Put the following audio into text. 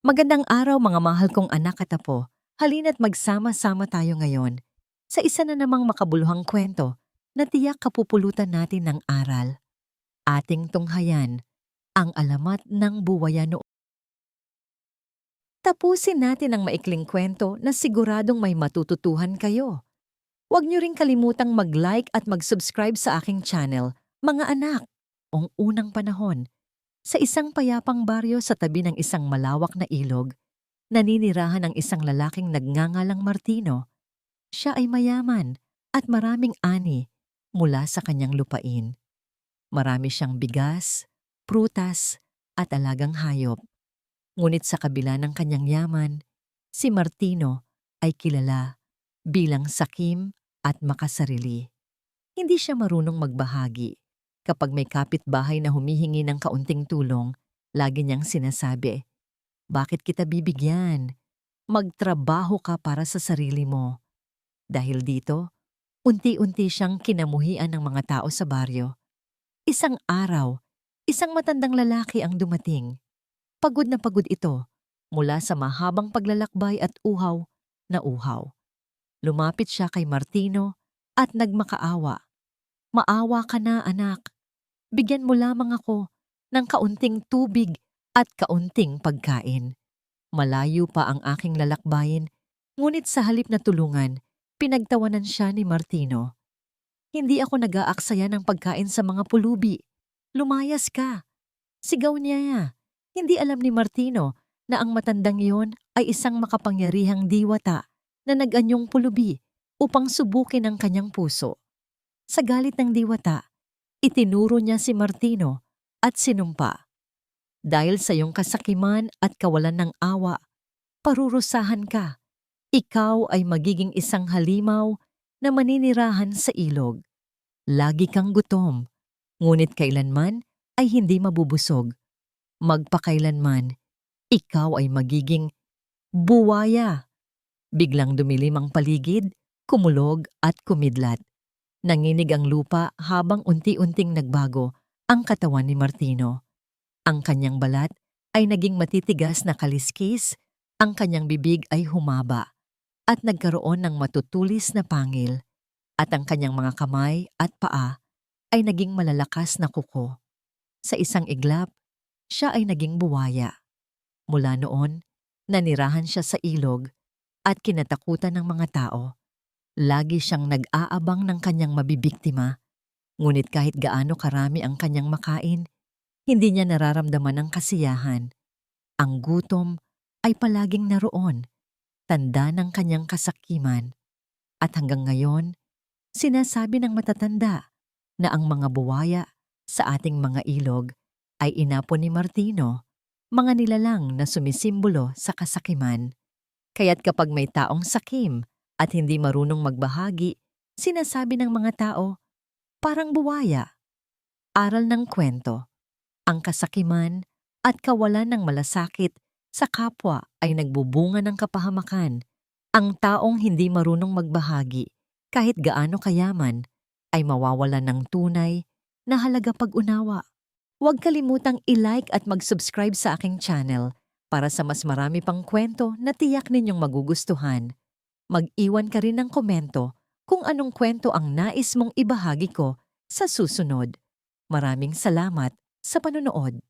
Magandang araw mga mahal kong anak at apo. Halina't magsama-sama tayo ngayon sa isa na namang makabuluhang kwento na tiyak kapupulutan natin ng aral. Ating tunghayan, ang alamat ng buwaya noon. Tapusin natin ang maikling kwento na siguradong may matututuhan kayo. Huwag niyo ring kalimutang mag-like at mag-subscribe sa aking channel, mga anak. Ong unang panahon, sa isang payapang baryo sa tabi ng isang malawak na ilog, naninirahan ang isang lalaking nagngangalang Martino. Siya ay mayaman at maraming ani mula sa kanyang lupain. Marami siyang bigas, prutas at alagang hayop. Ngunit sa kabila ng kanyang yaman, si Martino ay kilala bilang sakim at makasarili. Hindi siya marunong magbahagi. Kapag may kapitbahay na humihingi ng kaunting tulong, lagi niyang sinasabi, Bakit kita bibigyan? Magtrabaho ka para sa sarili mo. Dahil dito, unti-unti siyang kinamuhian ng mga tao sa baryo. Isang araw, isang matandang lalaki ang dumating. Pagod na pagod ito mula sa mahabang paglalakbay at uhaw na uhaw. Lumapit siya kay Martino at nagmakaawa. Maawa ka na, anak. Bigyan mo lamang ako ng kaunting tubig at kaunting pagkain. Malayo pa ang aking lalakbayin, ngunit sa halip na tulungan, pinagtawanan siya ni Martino. Hindi ako nag-aaksaya ng pagkain sa mga pulubi. Lumayas ka. Sigaw niya. Hindi alam ni Martino na ang matandang iyon ay isang makapangyarihang diwata na nag-anyong pulubi upang subukin ang kanyang puso. Sa galit ng diwata, itinuro niya si Martino at sinumpa. Dahil sa iyong kasakiman at kawalan ng awa, parurusahan ka. Ikaw ay magiging isang halimaw na maninirahan sa ilog. Lagi kang gutom, ngunit kailanman ay hindi mabubusog. Magpakailanman, ikaw ay magiging buwaya. Biglang dumilim ang paligid, kumulog at kumidlat. Nanginig ang lupa habang unti-unting nagbago ang katawan ni Martino. Ang kanyang balat ay naging matitigas na kaliskis, ang kanyang bibig ay humaba at nagkaroon ng matutulis na pangil at ang kanyang mga kamay at paa ay naging malalakas na kuko. Sa isang iglap, siya ay naging buwaya. Mula noon, nanirahan siya sa ilog at kinatakutan ng mga tao. Lagi siyang nag-aabang ng kanyang mabibiktima, ngunit kahit gaano karami ang kanyang makain, hindi niya nararamdaman ang kasiyahan. Ang gutom ay palaging naroon, tanda ng kanyang kasakiman. At hanggang ngayon, sinasabi ng matatanda na ang mga buwaya sa ating mga ilog ay inapon ni Martino, mga nilalang na sumisimbolo sa kasakiman. Kaya't kapag may taong sakim at hindi marunong magbahagi, sinasabi ng mga tao, parang buwaya. Aral ng kwento, ang kasakiman at kawalan ng malasakit sa kapwa ay nagbubunga ng kapahamakan. Ang taong hindi marunong magbahagi, kahit gaano kayaman, ay mawawalan ng tunay na halaga pag-unawa. Huwag kalimutang i-like at mag-subscribe sa aking channel para sa mas marami pang kwento na tiyak ninyong magugustuhan mag-iwan ka rin ng komento kung anong kwento ang nais mong ibahagi ko sa susunod. Maraming salamat sa panonood.